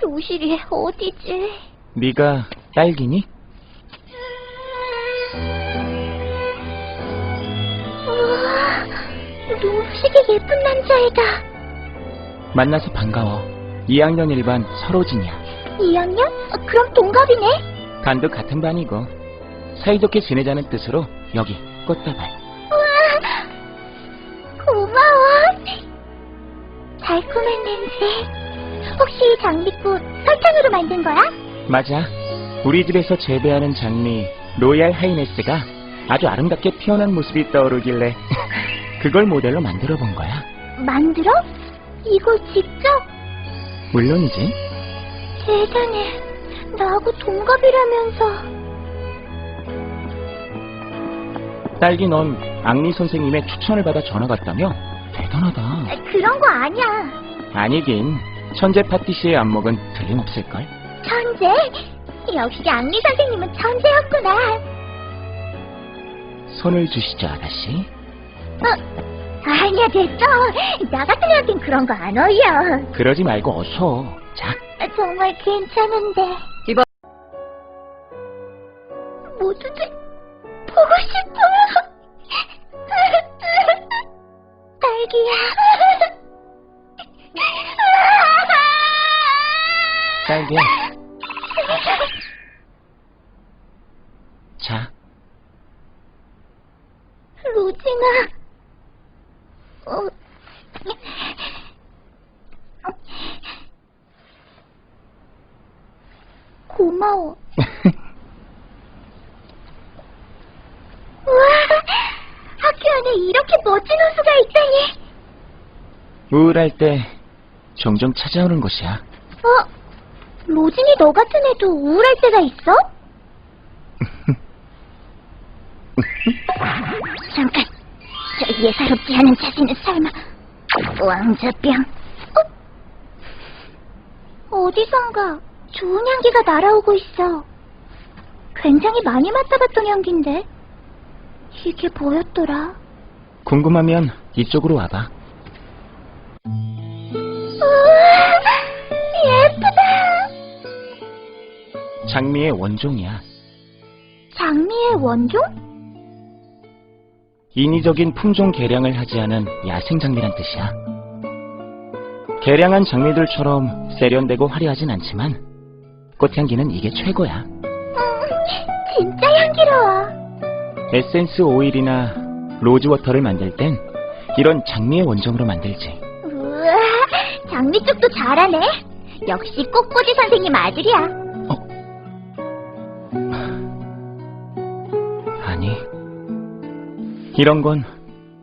교실이 어디지? 네가 딸기니? 우와, 눈부시게 예쁜 남자애다. 만나서 반가워. 2학년 1반 서로진이야. 2학년? 어, 그럼 동갑이네? 반도 같은 반이고 사이좋게 지내자는 뜻으로 여기 꽃다발. 우와, 고마워. 달콤한 냄새. 혹시 이 장미꽃 설탕으로 만든 거야? 맞아. 우리 집에서 재배하는 장미 로얄 하이네스가 아주 아름답게 피어난 모습이 떠오르길래 그걸 모델로 만들어 본 거야. 만들어? 이걸 직접? 물론이지. 대단해. 나하고 동갑이라면서. 딸기 넌 앙리 선생님의 추천을 받아 전화 갔다며? 대단하다. 아, 그런 거 아니야. 아니긴. 천재 파티시의 안목은 틀림없을걸? 천재? 역시 앙리 선생님은 천재였구나. 손을 주시죠, 아가씨. 어, 아니야, 됐어. 나 같은 애한텐 그런 거 안 어울려. 그러지 말고 어서. 자, 아, 정말 괜찮은데. 이봐. 모두들 로징아. 어. 고마워. 우와, 학교 안에 이렇게 멋진 호수가 있다니. 우울할 때 종종 찾아오는 곳이야. 어? 로진이 너 같은 애도 우울할 때가 있어? 잠깐. 저 예사롭지 않은 자세는 설마 왕자병? 어? 어디선가 좋은 향기가 날아오고 있어. 굉장히 많이 맡아봤던 향기인데 이게 뭐였더라? 궁금하면 이쪽으로 와봐. 우와, 예쁘다. 장미의 원종이야. 장미의 원종? 인위적인 품종 개량을 하지 않은 야생 장미란 뜻이야. 개량한 장미들처럼 세련되고 화려하진 않지만 꽃향기는 이게 최고야. 음, 진짜 향기로워. 에센스 오일이나 로즈워터를 만들 땐 이런 장미의 원종으로 만들지. 우와, 장미 쪽도 잘하네. 역시 꽃꽂이 선생님 아들이야. 이런 건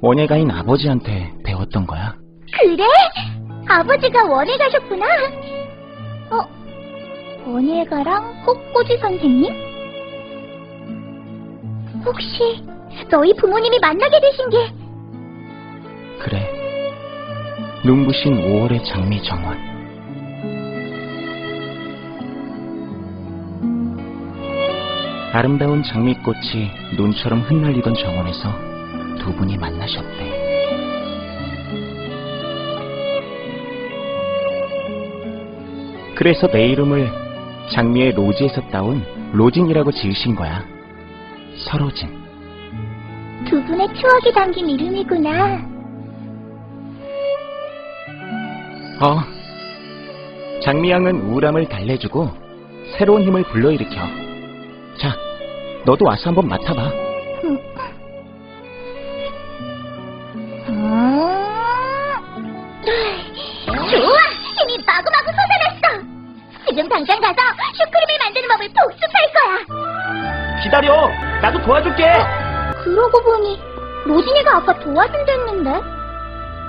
원예가인 아버지한테 배웠던 거야. 그래? 아버지가 원예 가셨구나. 어, 원예가랑 꽃꽂이 선생님? 혹시 너희 부모님이 만나게 되신 게 그래. 눈부신 5월의 장미 정원. 아름다운 장미꽃이 눈처럼 흩날리던 정원에서 두 분이 만나셨대. 그래서 내 이름을 장미의 로지에서 따온 로진이라고 지으신 거야. 서로진. 두 분의 추억이 담긴 이름이구나. 어. 장미향은 우울함을 달래주고 새로운 힘을 불러일으켜. 자, 너도 와서 한번 맡아봐. 도 도와줄게! 그러고 보니 로진이가 아까 도와준댔는데?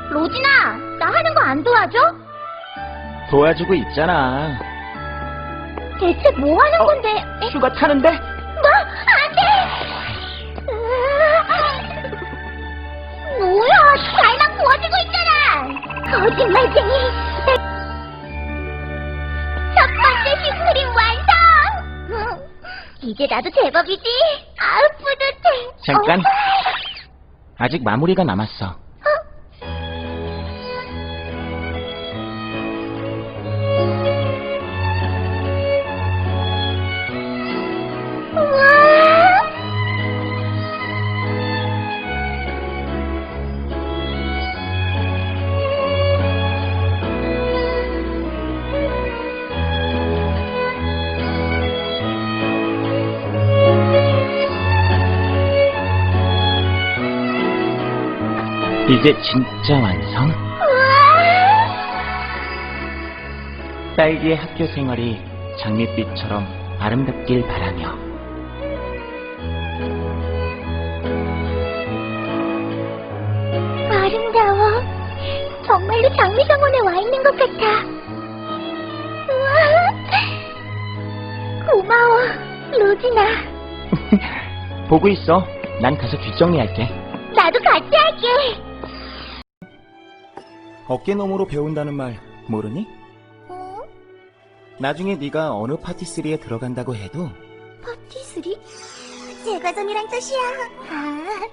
로진아, 나 하는 거 안 도와줘? 도와주고 있잖아. 대체 뭐 하는 어? 건데? 에? 슈가 타는데? 뭐? 안 돼! 으아! 뭐야, 잘만 구워지고 있잖아! 거짓말쟁이! 첫 번째 슈크림 완성! 응, 이제 나도 제법이지? 아우, 뿌듯해! 잠깐. 어? 아직 마무리가 남았어. 어? 이제 진짜 완성. 딸기의 학교 생활이 장밋빛처럼 아름답길 바라며. 아름다워. 정말로 장미정원에 와 있는 것 같아. 우와! 고마워, 로지나. 보고 있어. 난 가서 뒷정리할게. 나도 같이 할게. 어깨너머로 배운다는 말 모르니? 어? 나중에 네가 어느 파티스리에 들어간다고 해도 파티스리? 제과점이란 뜻이야. 아,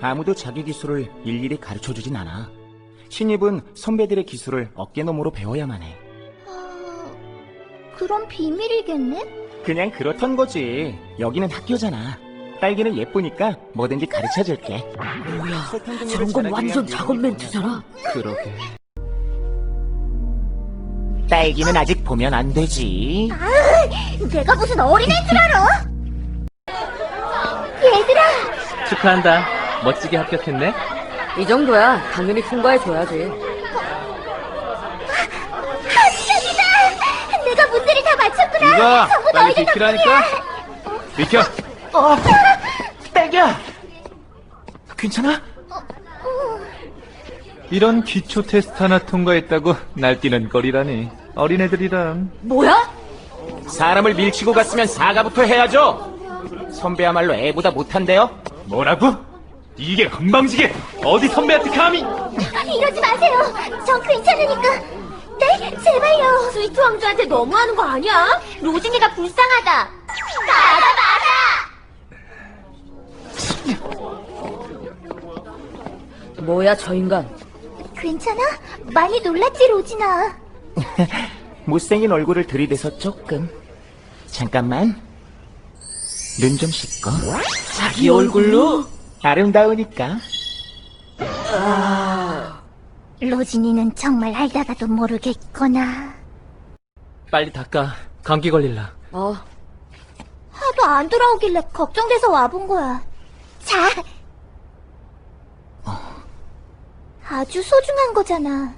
아무도 자기 기술을 일일이 가르쳐주진 않아. 신입은 선배들의 기술을 어깨너머로 배워야만 해. 어, 그럼 비밀이겠네? 그냥 그렇던 거지. 여기는 학교잖아. 딸기는 예쁘니까 뭐든지 가르쳐줄게. 뭐야, 저런 건 완전 작업 멘트잖아. 그러게. 딸기는 아직 보면 안 되지. 내가 무슨 어린애인 줄 알아? 얘들아, 축하한다. 멋지게 합격했네. 이 정도야 당연히 통과해줘야지. 합격이다! 내가 문제를 다 맞췄구나. 이거 전부 빨리 너희들 비키라니까. 비켜. 딸기야! 괜찮아? 이런 기초 테스트 하나 통과했다고 날뛰는 거리라니. 어린애들이란. 뭐야? 사람을 밀치고 갔으면 사과부터 해야죠. 선배야말로 애보다 못한데요? 뭐라고? 이게 금방지게 어디 선배한테 감히? 이러지 마세요. 전 괜찮으니까. 네? 제발요. 스위트 왕자한테 너무하는 거 아니야? 로진이가 불쌍하다. 맞아, 맞아. 뭐야 저 인간? 괜찮아? 많이 놀랐지, 로진아. 못생긴 얼굴을 들이대서 조금. 잠깐만. 눈 좀 씻고. 자기 얼굴로? 아름다우니까. 로진이는 정말 알다가도 모르겠구나. 빨리 닦아. 감기 걸릴라. 어, 하도 안 돌아오길래 걱정돼서 와본 거야. 자. 아주 소중한 거잖아.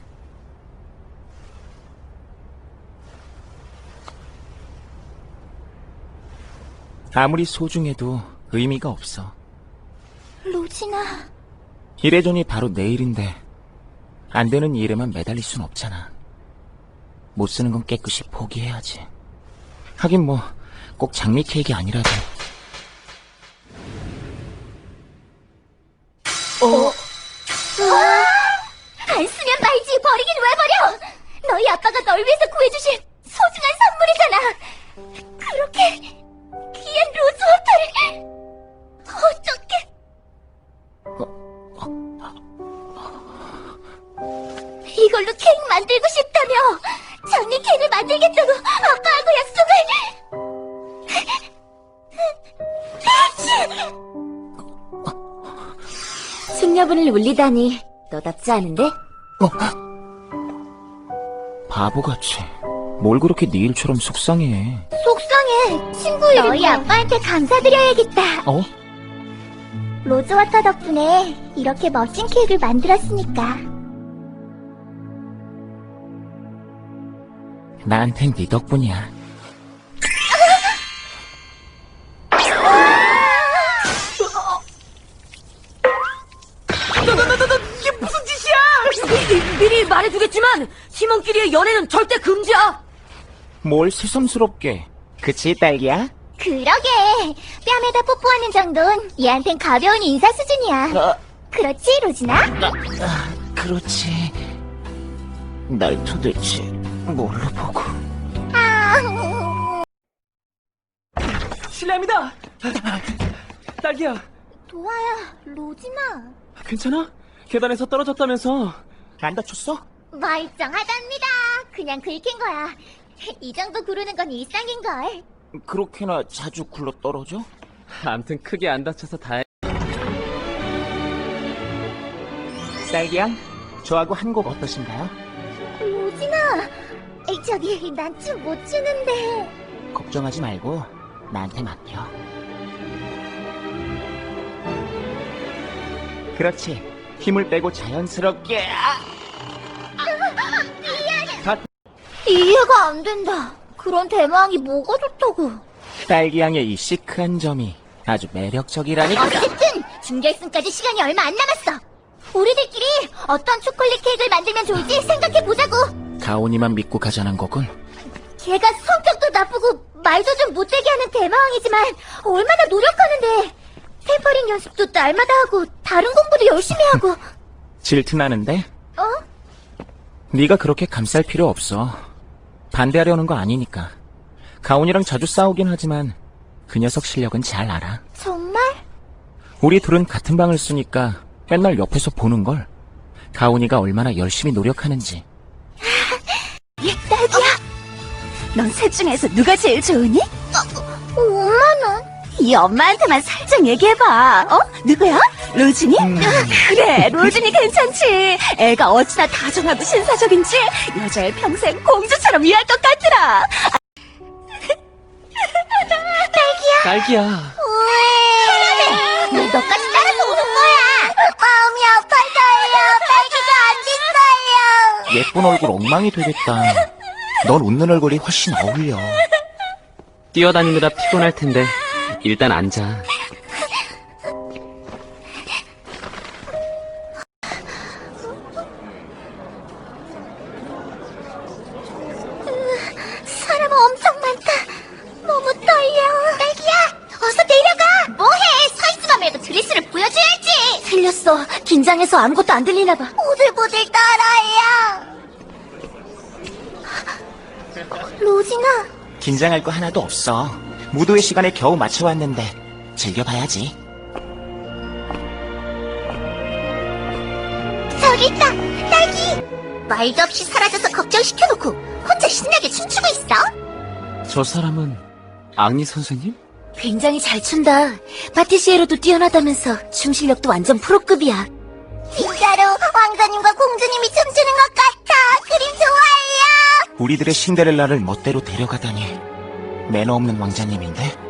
아무리 소중해도 의미가 없어. 로진아. 일회전이 바로 내일인데 안 되는 일에만 매달릴 순 없잖아. 못 쓰는 건 깨끗이 포기해야지. 하긴 뭐 꼭 장미 케이크 아니라도 안 쓰면 말지 버리긴 왜 버려? 너희 아빠가 널 위해서 구해주신 소중한 선물이잖아. 그렇게 귀한 로즈워터를 어떻게? 이걸로 케이크 만들고 싶다며 장미 케이크를 만들겠다고 아빠하고 약속을. 숙녀분을 울리다니 너답지 않은데? 바보같이 뭘 그렇게 네 일처럼 속상해. 속상해. 친구 이름 너희 아빠한테 감사드려야겠다. 어? 로즈워터 덕분에 이렇게 멋진 케이크를 만들었으니까. 나한텐 네 덕분이야. 말해주겠지만 팀원끼리의 연애는 절대 금지야. 뭘 새삼스럽게. 그치 딸기야? 그러게. 뺨에다 뽀뽀하는 정도는 얘한텐 가벼운 인사 수준이야. 어, 그렇지, 로지나? 아, 그렇지. 날 도대체 뭘로 보고. 아, 실례합니다. 딸기야, 도아야, 로지나. 괜찮아? 계단에서 떨어졌다면서? 안 다쳤어? 멀쩡하답니다. 그냥 긁힌 거야. 이 정도 구르는 건 일상인걸. 그렇게나 자주 굴러 떨어져? 암튼 크게 안 다쳐서 다행. 딸기양, 저하고 한 곡 어떠신가요? 로지나. 에이, 저기, 난 춤 못 추는데. 걱정하지 말고 나한테 맡겨. 그렇지. 힘을 빼고 자연스럽게. 아! 이해가 안 된다. 그런 대망이 뭐가 좋다고. 딸기향의 이 시크한 점이 아주 매력적이라니까. 어쨌든 준결승까지 시간이 얼마 안 남았어. 우리들끼리 어떤 초콜릿 케이크를 만들면 좋을지 생각해 보자고. 가온이만 믿고 가자는 거군. 걔가 성격도 나쁘고 말도 좀 못되게 하는 대마왕이지만 얼마나 노력하는데 템퍼링 연습도 날마다 하고 다른 공부도 열심히 하고 질투나는데? 어? 네가 그렇게 감쌀 필요 없어. 반대하려는 거 아니니까. 가온이랑 자주 싸우긴 하지만 그 녀석 실력은 잘 알아. 정말? 우리 둘은 같은 방을 쓰니까 맨날 옆에서 보는 걸. 가온이가 얼마나 열심히 노력하는지. 딸기야 넌 셋 중에서 누가 제일 좋으니? 5만원 이 엄마한테만 살짝 얘기해봐. 어? 누구야? 로진이? 그래, 로진이 괜찮지. 애가 어찌나 다정하고 신사적인지 여자의 평생 공주처럼 위할 것 같더라. 딸기야. 왜 너까지 따라서 오는 거야 마음이 아파서요 딸기가 안 예쁜 얼굴 엉망이 되겠다. 넌 웃는 얼굴이 훨씬 어울려. 뛰어다니느라 피곤할 텐데 일단 앉아. 틀렸어. 긴장해서 아무것도 안 들리나 봐. 보들보들 떨어요. 로진아, 긴장할 거 하나도 없어. 무도회 시간에 겨우 맞춰왔는데 즐겨봐야지. 저기 있다. 딸기. 말도 없이 사라져서 걱정시켜놓고 혼자 신나게 춤추고 있어? 저 사람은 앙리 선생님? 굉장히 잘 춘다. 파티시에로도 뛰어나다면서 춤 실력도 완전 프로급이야. 진짜로 왕자님과 공주님이 춤추는 것 같아. 그림 좋아해요. 우리들의 신데렐라를 멋대로 데려가다니. 매너 없는 왕자님인데?